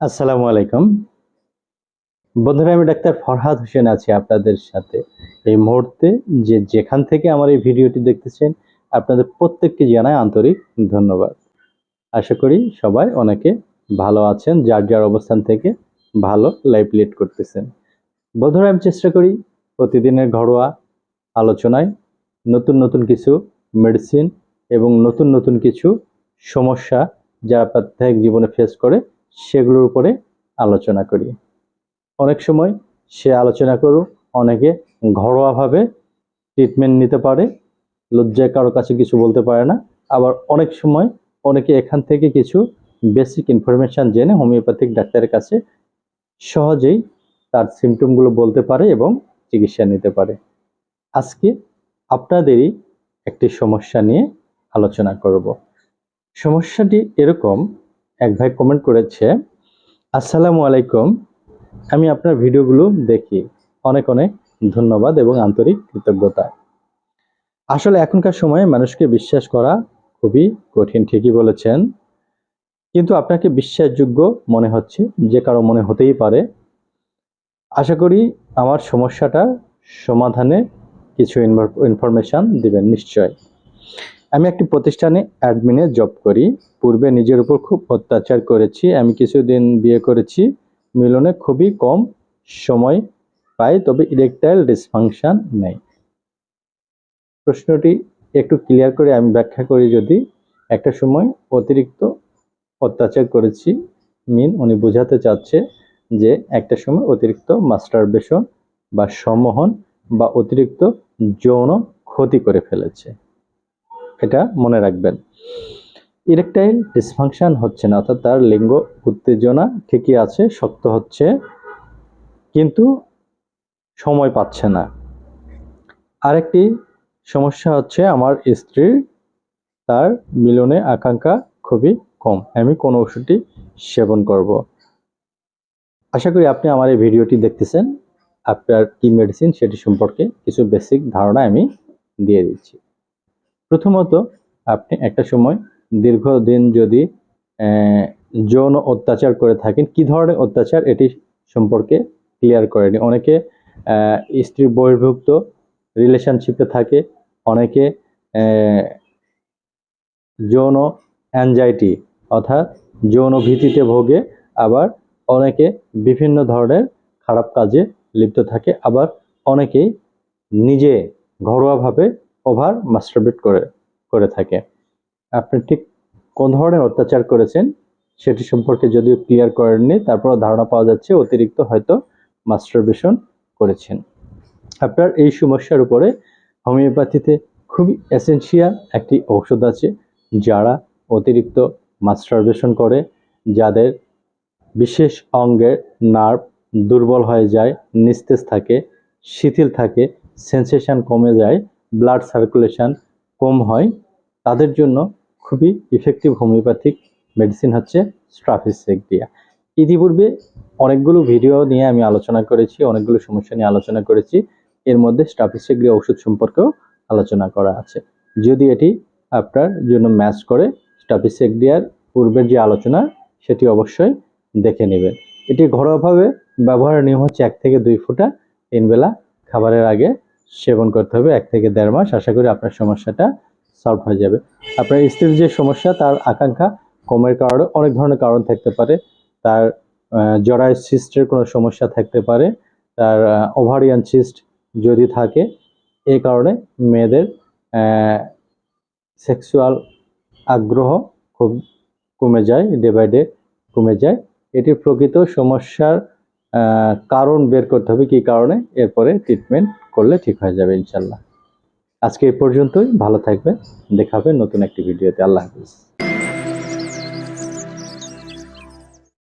আসসালামু আলাইকুম। বন্ধুরা, আমি ডাক্তার ফরহাদ হোসেন আছি আপনাদের সাথে। এই মুহূর্তে যে যেখান থেকে আমার এই ভিডিওটি দেখতেছেন, আপনাদের প্রত্যেককে জানাই আন্তরিক ধন্যবাদ। আশা করি সবাই অনেকে ভালো আছেন, যার যার অবস্থান থেকে ভালো লাইফ লিড করতেছেন। বন্ধুরা, আমি চেষ্টা করি প্রতিদিনের ঘরোয়া আলোচনায় নতুন নতুন কিছু মেডিসিন এবং নতুন নতুন কিছু সমস্যা যারা প্রত্যেক জীবনে ফেস করে সেগুলোর উপরে আলোচনা করি। অনেক সময় সে আলোচনা করুক, অনেকে ঘরোয়াভাবে ট্রিটমেন্ট নিতে পারে, লজ্জায় কারও কাছে কিছু বলতে পারে না। আবার অনেক সময় অনেকে এখান থেকে কিছু বেসিক ইনফরমেশান জেনে হোমিওপ্যাথিক ডাক্তারের কাছে সহজেই তার সিমটমগুলো বলতে পারে এবং চিকিৎসা নিতে পারে। আজকে আপনাদেরই একটি সমস্যা নিয়ে আলোচনা করব। সমস্যাটি এরকম এক ভাই কমেন্ট করেছে, আসসালামু আলাইকুম, আমি আপনার ভিডিওগুলো দেখি। অনেক অনেক ধন্যবাদ এবং আন্তরিক কৃতজ্ঞতা। আসলে এখনকার সময়ে মানুষকে বিশ্বাস করা খুবই কঠিন, ঠিকই বলেছেন। কিন্তু আপনাকে বিশ্বাসযোগ্য মনে হচ্ছে, যে কারও মনে হতেই পারে। আশা করি আমার সমস্যাটা সমাধানে কিছু ইনফরমেশান দিবেন নিশ্চয়। আমি একটি প্রতিষ্ঠানে অ্যাডমিনে জব করি। পূর্বে নিজের উপর খুব অত্যাচার করেছি। আমি কিছুদিন বিয়ে করেছি। মিলনে খুবই কম সময় পাই, তবে ইলেকট্রাইল ডিসফাংশন নেই। প্রশ্নটি একটু ক্লিয়ার করে আমি ব্যাখ্যা করি যদি। একটা সময় অতিরিক্ত অত্যাচার করেছি। মিন উনি বোঝাতে চাচ্ছে যে একটা সময় অতিরিক্ত মাস্টারবেশন বা সম্মোহন বা অতিরিক্ত যৌন ক্ষতি করে ফেলেছে। এটা মনে রাখবেন। ইরেকটাইল ডিসফাংশন হচ্ছে না, অর্থাৎ তার লিঙ্গ উত্তেজনা ঠিকই আছে, শক্ত হচ্ছে, কিন্তু সময় পাচ্ছে না। আরেকটি সমস্যা হচ্ছে আমার স্ত্রীর তার মিলনে আকাঙ্ক্ষা খুবই কম। আমি কোন ওষুধটি সেবন করব। আশা করি আপনি আমার এই ভিডিওটি দেখতেছেন। আপনার কি মেডিসিন সেটি সম্পর্কে কিছু বেসিক ধারণা আমি দিয়ে দিচ্ছি। প্রথমত, আপনি একটা সময় দীর্ঘদিন যদি যৌন অত্যাচার করে থাকেন, কি ধরনের অত্যাচার? এটি সম্পর্কে ক্লিয়ার করেনি। অনেকে স্ত্রী বহির্ভুক্ত রিলেশনশিপে থাকে, অনেকে যৌন অ্যাংজাইটি অর্থাৎ যৌন ভীতিতে ভোগে, আবার অনেকে বিভিন্ন ধরনের খারাপ কাজে লিপ্ত থাকে, আবার অনেকেই নিজে ঘরোয়াভাবে ওভার মাস্টারবেট করে করে থাকে। আপনি ঠিক কোন ধরনের অত্যাচার করেছেন সেটি সম্পর্কে যদিও ক্লিয়ার করেননি তারপর ধারণা পাওয়া যাচ্ছে অতিরিক্ত হয়তো মাস্টারবেশন করেছেন। আপনার এই সমস্যার উপরে হোমিওপ্যাথিতে খুবই এসেন্সিয়াল একটি ঔষধ আছে, যারা অতিরিক্ত মাস্টারবেশন করে, যাদের বিশেষ অঙ্গের নার্ভ দুর্বল হয়ে যায়, নিস্তেজ থাকে, শিথিল থাকে সেন্সেশন কমে যায় ব্লাড সার্কুলেশন কম হয়, তাদের জন্য খুবই ইফেক্টিভ হোমিওপ্যাথিক মেডিসিন হচ্ছে স্ট্রাফিসেকডিয়া ইতিপূর্বে অনেকগুলো ভিডিও নিয়ে আমি আলোচনা করেছি, অনেকগুলো সমস্যা নিয়ে আলোচনা করেছি, এর মধ্যে স্ট্রাফিসেকডিয়া ওষুধ সম্পর্কেও আলোচনা করা আছে। যদি এটি আপনার জন্য ম্যাচ করে স্ট্রাফিসেকডিয়ার পূর্বের যে আলোচনা, সেটি অবশ্যই দেখে নেবেন। এটি ঘরোয়াভাবে ব্যবহারের নিয়ম হচ্ছে এক থেকে দুই ফুটা তিনবেলা খাবারের আগে সেবন করতে হবে এক থেকে দেড় মাস। আশা করি আপনার সমস্যাটা সলভ হয়ে যাবে। আপনার স্ত্রীর যে সমস্যা, তার আকাঙ্ক্ষা, কমের কারণে অনেক ধরনের কারণ থাকতে পারে। তার জরায় সিস্টের কোনো সমস্যা থাকতে পারে। তার ওভারিয়ান সিস্ট যদি থাকে এই কারণে মেয়েদের সেক্সুয়াল আগ্রহ খুব কমে যায় ডে বাই ডে কমে যায়। এটির প্রকৃত সমস্যার কারণ বের করতে হবে কী কারণে? এরপরে ট্রিটমেন্ট করলে ঠিক হয়ে যাবে ইনশাল্লাহ আজকে এই পর্যন্তই। ভালো থাকবে দেখাবে নতুন একটি ভিডিওতে। আল্লাহ হাফিজ।